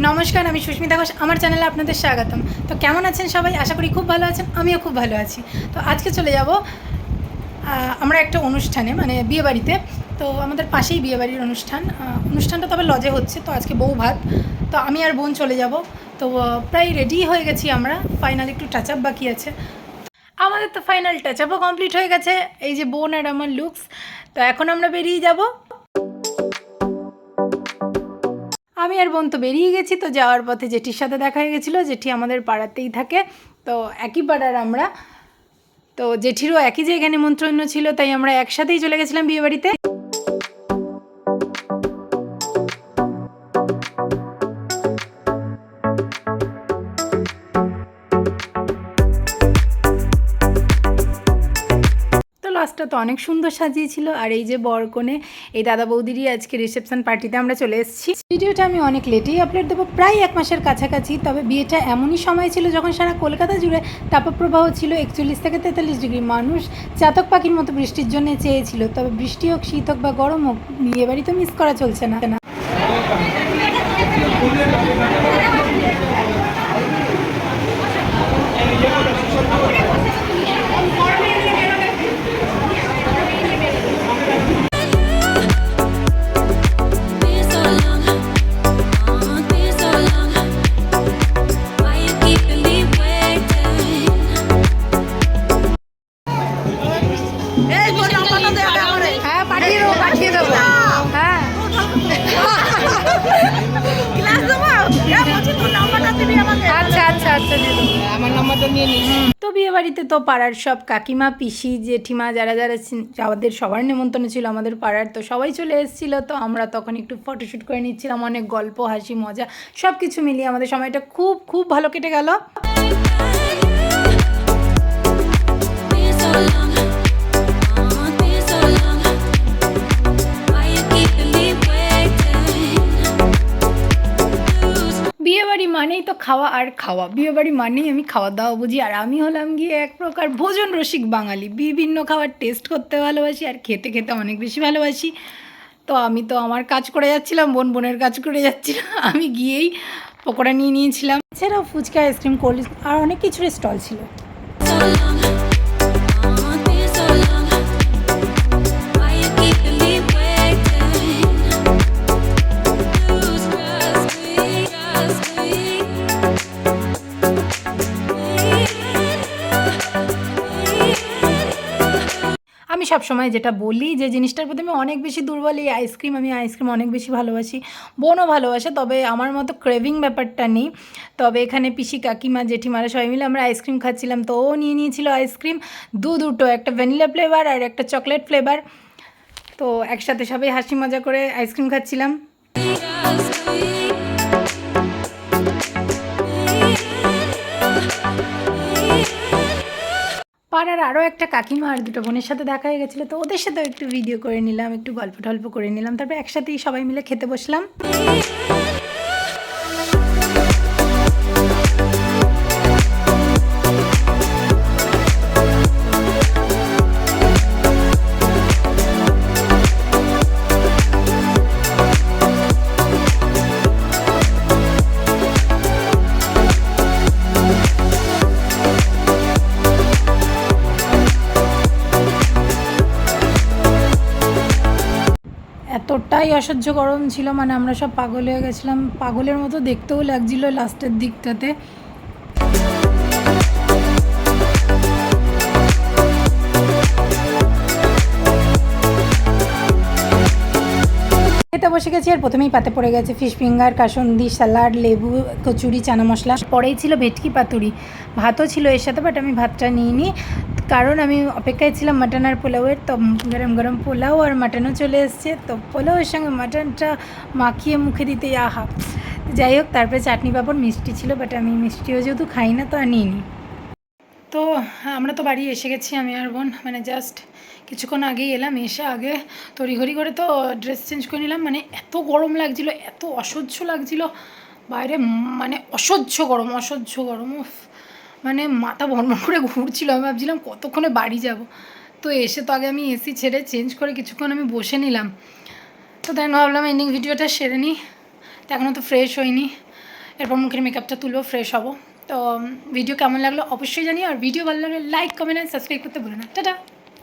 নমস্কার, আমি সুস্মিতা ঘোষ, আমার চ্যানেলে আপনাদের স্বাগতম। তো কেমন আছেন সবাই? আশা করি খুব ভালো আছেন, আমিও খুব ভালো আছি। তো আজকে চলে যাব আমরা একটা অনুষ্ঠানে মানে বিয়েবাড়িতে। তো আমাদের পাশেই বিয়েবাড়ির অনুষ্ঠান। অনুষ্ঠানটা তবে লজে হচ্ছে, তো আজকে বউ ভাত। তো আমি আর বোন চলে যাব। তো প্রায় রেডি হয়ে গেছি আমরা। ফাইনাল একটু টাচ আপ বাকি আছে। আমাদের তো ফাইনাল টাচ আপও কমপ্লিট হয়ে গেছে। এই যে বোন আর আমার লুকস তো এখন আমরা বেরিয়ে যাব। আমি আর বোন তো বেরিয়ে গেছি, তো যাওয়ার পথে জেঠির সাথে দেখা হয়ে গেছিল, জেঠি আমাদের পাড়াতেই থাকে, তো একই পাড়ার আমরা। তো জেঠিরও একই জায়গায় নিমন্ত্রণ ছিল, তাই আমরা একসাথেই চলে গেছিলাম বিয়েবাড়িতে। লাস্টটা তো অনেক সুন্দর সাজিয়েছিল, আর এই যে বরকনে এই দাদা বৌদিরই আজকে রিসেপশন পার্টিতে আমরা চলে এসেছি। ভিডিওটা আমি অনেক লেটেই আপলোড দেবো, প্রায় এক মাসের কাছাকাছি, তবে বিয়েটা এমনই সময় ছিল যখন সারা কলকাতা জুড়ে তাপপ্রবাহ ছিল, একচল্লিশ থেকে তেতাল্লিশ ডিগ্রি। মানুষ চাতক পাখির মতো বৃষ্টির জন্য চেয়েছিল, তবে বৃষ্টি হোক, শীত হোক বা গরম হোক, বিয়ে বাড়ি তো মিস করা চলছে না। আচ্ছা আচ্ছা আচ্ছা আমার নাম্বারটা নিয়ে নিস তো বিয়ে বাড়িতে তো পাড়ার সব কাকিমা পিসি জেঠিমা যারা যারা আমাদের সবার নেমন্তন্ন ছিল আমাদের পাড়ার তো সবাই চলে এসেছিল। তো আমরা তখন একটু ফটোশ্যুট করে নিচ্ছিলাম অনেক গল্প হাসি মজা সব কিছু মিলিয়ে আমাদের সময়টা খুব খুব ভালো কেটে গেল। মানেই তো খাওয়া আর খাওয়া। বিয়েবাড়ি মানেই আমি খাওয়া দাওয়া বুঝি। আর আমি হলাম গিয়ে এক প্রকার ভোজন রসিক বাঙালি। বিভিন্ন খাবার টেস্ট করতে ভালোবাসি আর খেতে খেতে অনেক বেশি ভালোবাসি। তো আমি তো আমার কাজ করে যাচ্ছিলাম, বোন বোনের কাজ করে যাচ্ছিলাম। আমি গিয়েই পকোড়া নিয়ে নিয়েছিলাম। এছাড়াও ফুচকা আইসক্রিম কোল্ড আর অনেক কিছুর স্টল ছিল। আমি সব সময় যেটা বলি যে জিনিসটার প্রতি আমি অনেক বেশি দুর্বল, এই আইসক্রিম আমি আইসক্রিম অনেক বেশি ভালোবাসি। বোনও ভালোবাসে, তবে আমার মতো ক্রেভিং ব্যাপারটা নেই। তবে এখানে পিসি কাকিমা, জেঠিমারা সবাই মিলে আমরা আইসক্রিম খাচ্ছিলাম। তো ও নিয়ে নিয়েছিল আইসক্রিম, দু দুটো, একটা ভ্যানিলা ফ্লেভার আর একটা চকলেট ফ্লেভার তো একসাথে সবাই হাসি মজা করে আইসক্রিম খাচ্ছিলাম। পাড়ার আরও একটা কাকিমা আর দুটো বোনের সাথে দেখা হয়ে গেছিল, তো ওদের সাথেও একটু ভিডিও করে নিলাম, একটু গল্প টল্প করে নিলাম, তারপর একসাথেই সবাই মিলে খেতে বসলাম। এতটাই অসহ্য গরম ছিল মানে আমরা সব পাগল হয়ে গেছিলাম। পাগলের মতো দেখতেও লাগছিল লাস্টের দিকটাতে। খেতে বসে গেছি আর প্রথমেই পাতে পড়ে গেছে ফিশ ফিঙ্গার, কাসন্দি স্যালাড লেবু, কচুরি, চানা মশলা। পরেই ছিল ভেটকি পাতুরি। ভাতও ছিল এর সাথে বাট আমি ভাতটা নিইনি। কারণ আমি অপেক্ষায় ছিলাম মাটন আর পোলাওয়ের, তো গরম গরম পোলাও আর মাটনও চলে এসছে। তো পোলাওয়ের সঙ্গে মাটনটা মাখিয়ে মুখে দিতে, আহা। যাই হোক, তারপরে চাটনি পাঁপড় মিষ্টি ছিল বাট আমি মিষ্টিও যেহেতু খাই না, তো আর নিইনি। তো আমরা তো বাড়ি এসে গেছি আমি আর বোন মানে জাস্ট কিছুক্ষণ আগেই এলাম, এসে আগে তড়িঘড়ি করে তো ড্রেস চেঞ্জ করে নিলাম। মানে এত গরম লাগছিল, এত অসহ্য লাগছিল। বাইরে মানে অসহ্য গরম অসহ্য গরম মানে মাথা ভরমর করে ঘুরছিল। আমি ভাবছিলাম কতক্ষণে বাড়ি যাব? তো এসে তো আগে আমি এসি ছেড়ে চেঞ্জ করে কিছুক্ষণ আমি বসে নিলাম। তো তাই ভাবলাম এন্ডিং ভিডিওটা সেরে নিই। তো এখনও তো ফ্রেশ হয়নি এরপর মুখের মেকআপটা তুলবো ফ্রেশ হব। তো ভিডিও কেমন লাগল অবশ্যই জানি আর ভিডিও ভালো লাগলে লাইক কমেন্ট অ্যান্ড সাবস্ক্রাইব করতে ভুলো না। টাটা!